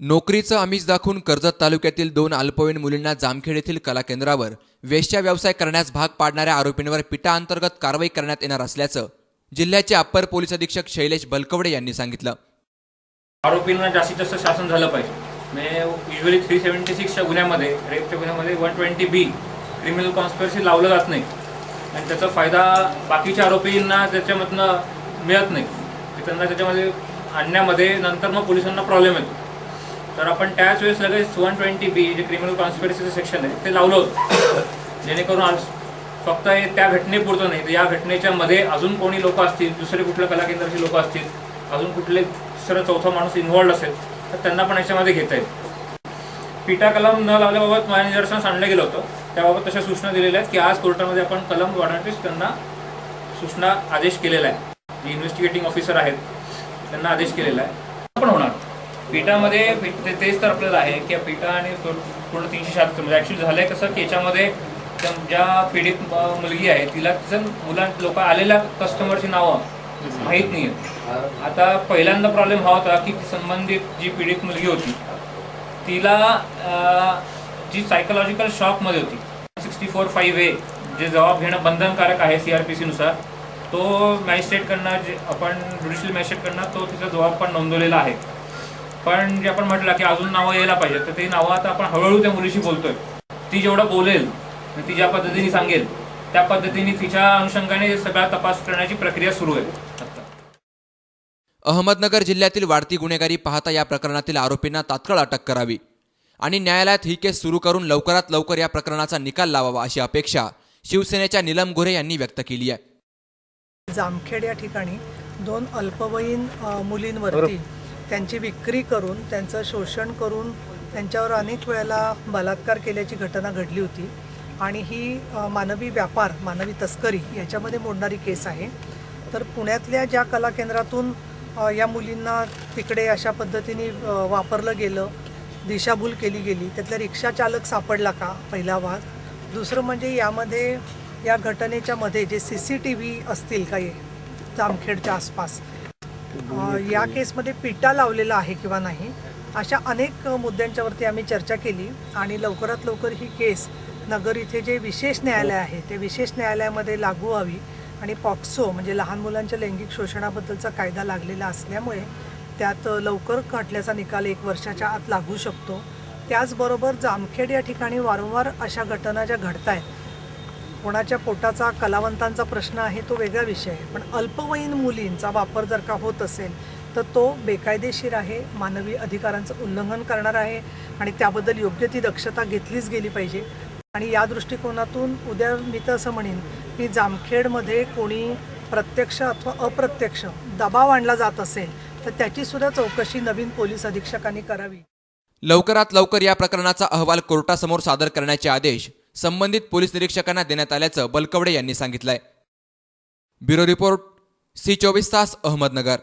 नोकरीचं आमिष दाखवून कर्जत तालुक्यातील दोन अल्पवयीन मुलींना जामखेड येथील कला केंद्रावर वेश्या व्यवसाय करण्यास भाग पाडणाऱ्या आरोपींवर पिटा अंतर्गत कारवाई करण्यात येणार असल्याचं जिल्ह्याचे अप्पर पोलीस अधीक्षक शैलेश बलकवडे यांनी सांगितलं. आरोपींना जास्तीत जास्त शासन झालं पाहिजे. म्हणजे युजली थ्री सेव्हन्टी सिक्सच्या गुन्ह्यामध्ये रेपच्या गुन्ह्यामध्ये one twenty B criminal conspiracy लावलं जात नाही. आणि त्याचा फायदा बाकीच्या आरोपींना त्याच्यामधनं मिळत नाही. त्यांना त्याच्यामध्ये आणण्यामध्ये नंतर मग पोलिसांना प्रॉब्लेम येतो. तर आपण त्याच वेळेस लगेच one twenty B J criminal कॉन्स्पिरसीचं section आहे ते लावलं होतं. जेणेकरून आज फक्त हे त्या घटनेपुरतं नाही तर या घटनेच्या मध्ये अजून कोणी लोक असतील दुसरे कुठल्या कला केंद्राचे लोक असतील अजून कुठले दुसरा चौथा माणूस इन्व्हॉल्ड असेल तर त्यांना पण याच्यामध्ये घेता येईल. पिटा कलम न लावल्याबाबत माझ्या निदर्शनास आणलं गेलं होतं. त्याबाबत तशा सूचना दिलेल्या आहेत की आज कोर्टामध्ये आपण कलम वाढवण्याची त्यांना सूचना आदेश केलेला आहे. जे इन्व्हेस्टिगेटिंग ऑफिसर आहेत त्यांना आदेश केलेला आहे. पिठामध्ये ते- तेच तर आपल्याला आहे की पिठा आणि पूर्ण तीनशे शहात्तर म्हणजे ॲक्च्युली झालं आहे कसं की याच्यामध्ये त्या- ज्या पीडित मुलगी आहे तिला तिचं मुलां लोक आलेल्या कस्टमरची नावं माहीत नाही आहेत आता पहिल्यांदा प्रॉब्लेम हा होता की संबंधित जी पीडित मुलगी होती तिला जी सायकोलॉजिकल शॉकमध्ये होती सिक्स्टी फोर फाईव्ह ए जे जबाब घेणं बंधनकारक आहे सी आर पी सीनुसार तो मॅजिस्ट्रेटकडनं जे आपण ज्युडिशियल मॅजिस्ट्रेटकडनं तो तिचा जबाब पण नोंदवलेला आहे. पण जे आपण म्हटलं की अजून नावं यायला पाहिजे तर ते नावं आता आपण हळूहळू त्या मुलीशी बोलतोय. ती जेवढं बोलेल आणि ती ज्या पद्धतीने सांगेल त्या पद्धतीने तिच्या अनुषंगाने सगळा तपास करण्याची प्रक्रिया सुरू आहे अहमदनगर जिल्ह्यातील वाढती गुन्हेगारी पाहता या प्रकरणातील आरोपींना तात्काळ अटक करावी. आणि न्यायालयात ही केस सुरू करून लवकरात लवकर या प्रकरणाचा निकाल लावावा अशी अपेक्षा शिवसेनेच्या निलम गोरे यांनी व्यक्त केली आहे. जामखेड या ठिकाणी दोन अल्पवयीन मुलींवरती त्यांची विक्री करून त्यांचं शोषण करून त्यांच्यावर अनेक वेळेला बलात्कार केल्याची घटना घडली होती. आणि ही मानवी व्यापार मानवी तस्करी याच्यामध्ये मोडणारी केस आहे. तर पुण्यातल्या ज्या कला केंद्रातून या मुलींना तिकडे अशा पद्धतीने वापरलं गेलं दिशाभूल केली गेली त्यातला रिक्षा चालक सापडला का? पहिला भाग. दुसरं म्हणजे यामध्ये या घटनेच्या मध्ये जे सी सी टी व्ही असतील काही जामखेडच्या आसपास या केसमध्ये पिटा लावलेला आहे किंवा नाही अशा अनेक मुद्द्यांच्यावरती आम्ही चर्चा केली आणि लवकरात लवकर ही केस नगर इथे जे विशेष न्यायालय आहे ते विशेष न्यायालयामध्ये लागू व्हावी आणि पॉक्सो म्हणजे लहान मुलांच्या लैंगिक शोषणाबद्दलचा कायदा लागलेला असल्यामुळे त्यात लवकर खटल्याचा निकाल एक वर्षाच्या आत लागू शकतो. त्याचबरोबर जामखेड या ठिकाणी वारंवार अशा घटना ज्या घडत आहेत कोणाच्या पोटाचा कलावंतांचा प्रश्न आहे तो वेगळा विषय आहे. पण अल्पवयीन मुलींचा वापर जर का होत असेल तर तो बेकायदेशीर आहे मानवी अधिकारांचं उल्लंघन करणार आहे आणि त्याबद्दल योग्य ती दक्षता घेतलीच गेली पाहिजे. आणि या दृष्टिकोनातून उद्या मी तर असं म्हणेन की जामखेडमध्ये कोणी प्रत्यक्ष अथवा अप्रत्यक्ष दबाव आणला जात असेल तर त्याची सुद्धा चौकशी नवीन पोलीस अधीक्षकांनी करावी. लवकरात लवकर या प्रकरणाचा अहवाल कोर्टासमोर सादर करण्याचे आदेश संबंधित पोलीस निरीक्षकांना देण्यात आल्याचं बलकवडे यांनी सांगितलंय. ब्युरो रिपोर्ट सी चोवीस तास अहमदनगर.